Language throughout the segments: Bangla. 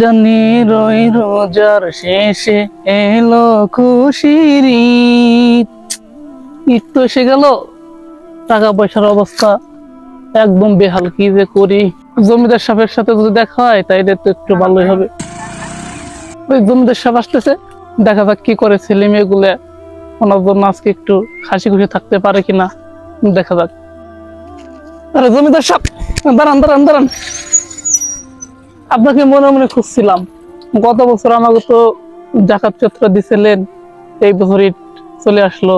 জানি রই রোজার শেষে এলো খুশির এসে গেল। টাকা পয়সার অবস্থা একদম বেহাল, কি যে করি? জমিদার সাহেবের সাথে যদি দেখা হয়, তাইলে তো একটু ভালোই হবে। ওই জমিদার সাহেব আসতেছে, দেখা যাক কি করে ছেলে মেয়েগুলো ওনার জন্য আজকে একটু হাসি খুশি থাকতে পারে কিনা, দেখা যাক। আরে জমিদার সাহেব, দাঁড়ান দাঁড়ান দাঁড়ান। আপনাকে মনে মনে খুঁজছিলাম। গত বছর আমাকে তো জাকাত চত্র দিছিলেন এই বছর চলে আসলো।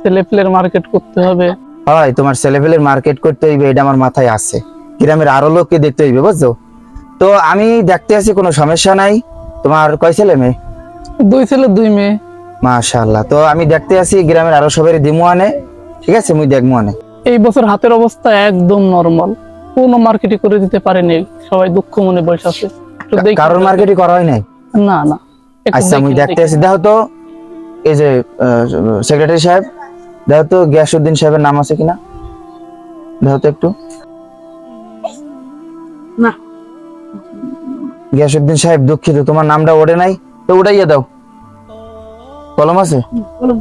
ছেলে পেলের মার্কেট করতে হবে। হয় তোমার ছেলেপেলের মার্কেট করতে হইবে এটা আমার মাথায় আছে। গ্রামের আরও লোককে দেখতে হইবে বুঝছ? তো আমি দেখতে আছি কোনো সমস্যা নাই। তোমার কয় ছেলে মেয়ে? দুই ছেলে দুই মেয়ে। মাশাআল্লাহ। তো আমি দেখতে আছি গ্রামের আরও সবাই দিমু আনে ঠিক আছে মুই দেখমু আনে এই বছর হাতের অবস্থা একদম নরমাল কোনো মার্কেটই করে দিতে পারেনি। সবাই দুঃখ মনে বসে আছে। কারোর মার্কেটই করা হয় নাই? না না। আচ্ছা দেখি, দেখতে দেখি। আছি দেখো তো এই যে সেক্রেটারি সাহেব দেখো তো গিয়াসউদ্দিন সাহেবের নাম আছে কিনা? দেখো তো একটু। না। গিয়াসউদ্দিন সাহেব দুঃখিত তোমার নামটা ওঠে নাই। তো উঠাইয়া দাও। কলম আছে? কলম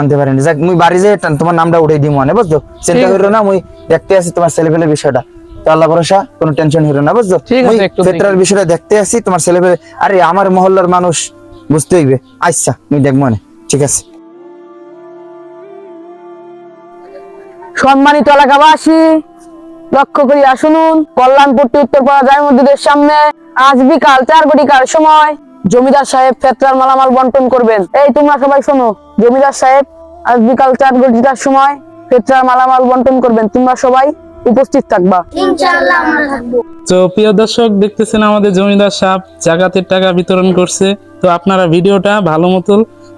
আনতে পারেনি। যাক মুই বাড়ি যে তোমার নামটা উঠাই দিই মনে বুঝছ? চিন্তা করো না মুই দেখতে আছি তোমার ছেলেপেলে বিষয়টা। তো আল্লাহ ভরসা কোনো টেনশন হইরো না বুঝছ? দেখি। বিষয়টা দেখতে আছি তোমার ছেলেপেলে আরে আমার মহল্লার মানুষ বুঝতে হইবে। আচ্ছা মুই দেখব মনে ঠিক আছে। সম্মানিত এলাকাবাসী লক্ষ্য করিয়া শুনুন কল্যাণপুরটি উত্তরপাড়া জামে মসজিদের সামনে আজ বিকাল চার ঘটিকার সময় জমিদার সাহেব ফেতরার মালামাল বন্টন করবেন। এই তোমরা সবাই শোনো জমিদার সাহেব আজ বিকাল চার ঘটিকার সময় ফেতরার মালামাল বন্টন করবেন। তোমরা সবাই উপস্থিত থাকবা। তো প্রিয় দর্শক দেখতেছেন আমাদের জমিদার সাহেব জাকাতের টাকা বিতরণ করছে। তো আপনারা ভিডিওটা ভালো মতো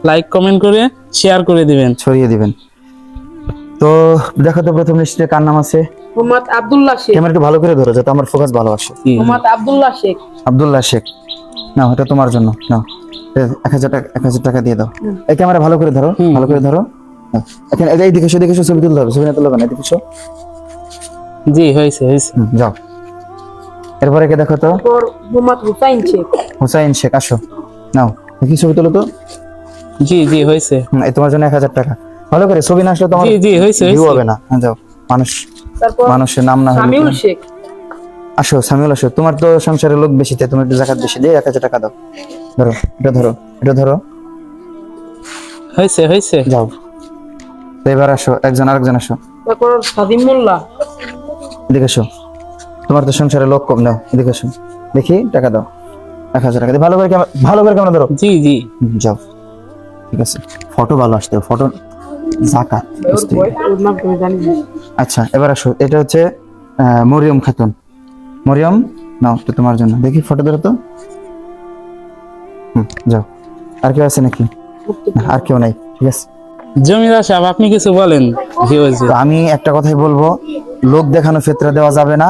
লাইক কমেন্ট করে শেয়ার করে দিবেন। ছড়িয়ে দিবেন। তো দেখো তো প্রথম লিস্টে কার নাম আছে? মোহাম্মদ আব্দুল্লাহ শেখ। ক্যামেরা একটু ভালো করে ধরো যাতে আমার ফোকাস ভালো আসে। মোহাম্মদ আব্দুল্লাহ শেখ। আব্দুল্লাহ শেখ। না এটা তোমার জন্য। নাও এক হাজার টাকা এক হাজার টাকা দিয়ে দাও। এই ক্যামেরা ভালো করে ধরো ভালো করে ধরো। হ্যাঁ। এখানে এই দিকে এসো, এদিকে ছবি তুলতে হবে ছবি না তুলতে হবে না এদিকে। জি হয়েছে হয়েছে। যাও। এরপরে কে দেখো তো? মোহাম্মদ হুসাইন শেখ। হুসাইন শেখ আসো। নাও দেখি ছবি তুলো তো। জি জি হয়েছে। এই তোমার জন্য এক হাজার টাকা। ভালো করে ছবি না আসলে তোমার জি জি হয়েছে হবে না। হ্যাঁ, যাও। মানুষ মানুষের নাম না হলে সামিউল শেখ। আসো সামিউল আসো। তোমার তো সংসারের লোক বেশি তাই তুমি একটু জাকাত বেশি। দিয়ে এক হাজার টাকা দাও। ধরো এটা ধরো এটা ধরো। হয়েছে হয়েছে। যাও। তো এবার আসো একজন আরেকজন আসো। তারপর সাদিম মোল্লা। এদিকে এসো। তোমার তো সংসারে লোক কম দাও এদিকে এসো। দেখি টাকা দাও। এক হাজার টাকা দিয়ে। ভালো করে ক্যামেরা ভালো করে ক্যামেরা ধরো। জি জি। যাও। ঠিক আছে। ফটো ভালো আসতে ফটো জাকাত। আচ্ছা এবার আসো। এটা হচ্ছে আহ, মরিয়ম খাতুন। মরিয়ম নাও তো তোমার জন্য। দেখি ফটো ধরো তো। যাও। আর কেউ আছে নাকি? না, আর কেউ নাই ঠিক আছে। জমিদার সাহেব আপনি কিছু বলেন আমি একটা কথাই বলব লোক দেখানো ফেতরা দেওয়া যাবে না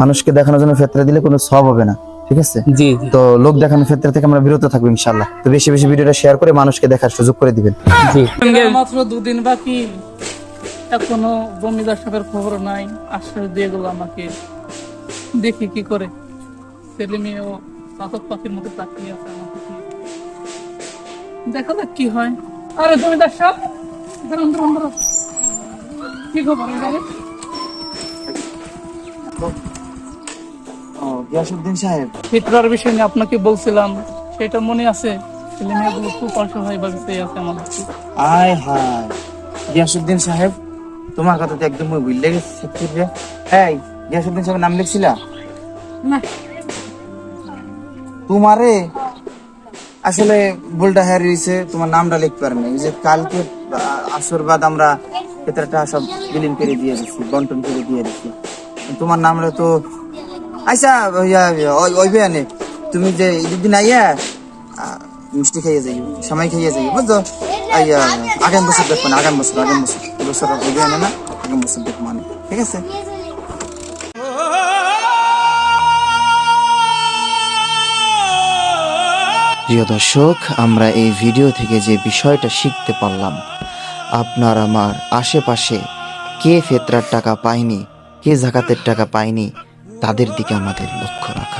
মানুষকে দেখানোর জন্য ফেতরা দিলে কোনো সব হবে না ঠিক আছে? জি তো লোক দেখানো ক্ষেত্রে থেকে আমরা বিরত থাকব ইনশাল্লাহ তো বেশি বেশি ভিডিওটা শেয়ার করে মানুষকে দেখার সুযোগ করে দিবেন। জি। মাত্র দুদিন বাকি এখনও জমিদার সাহেবের খবর নাই আশ্বাস দিয়ে গেল আমাকে। দেখি কি করে। ছেলে মেয়েও চাতক পাখির মতো তাকিয়ে আছে আমাকে দেখা যাক কি হয়। আরে দাঁড়ান দাঁড়ান কি খবর? গিয়াসুদ্দিন সাহেব। ফিতরার বিষয় নিয়ে আপনাকে বলছিলাম সেটা মনে আছে? ছেলে মেয়েগুলো খুব অসহায় ভাবে চেয়ে আছে আমার আয় হায় গিয়াসুদ্দিন সাহেব তোমার কথা তো একদম ভুলে গেছি সত্যি এই সাহেবের নাম লিখছিলা? না। তোমারে? আসলে ভুলটা হ্যাঁ রয়েছে তোমার নামটা লিখতে পারেন যে কালকে আসর বাদ আমরা ক্ষেত্রটা সব বিলীন করে দিয়ে দিচ্ছি বন্টন করে দিয়ে দিচ্ছি তোমার নামটা তো আচ্ছা ওই বেয়ানে তুমি যে ঈদের দিন আইয়া মিষ্টি খাইয়ে যাই সময় খাইয়ে যাই বুঝছ? আইয়া আগাম বছর দেখব না আগাম বছর আগাম বছর। এই বছর ওই বেয়ানে না আগাম বছর দেখব মানে। ঠিক আছে? প্রিয় দর্শক, আমরা এই ভিডিও থেকে যে বিষয়টা শিখতে পারলাম, আপনার আমার আশেপাশে কে ফেতরার টাকা পায়নি, কে জাকাতের টাকা পায়নি, তাদের দিকে আমাদের লক্ষ্য রাখা।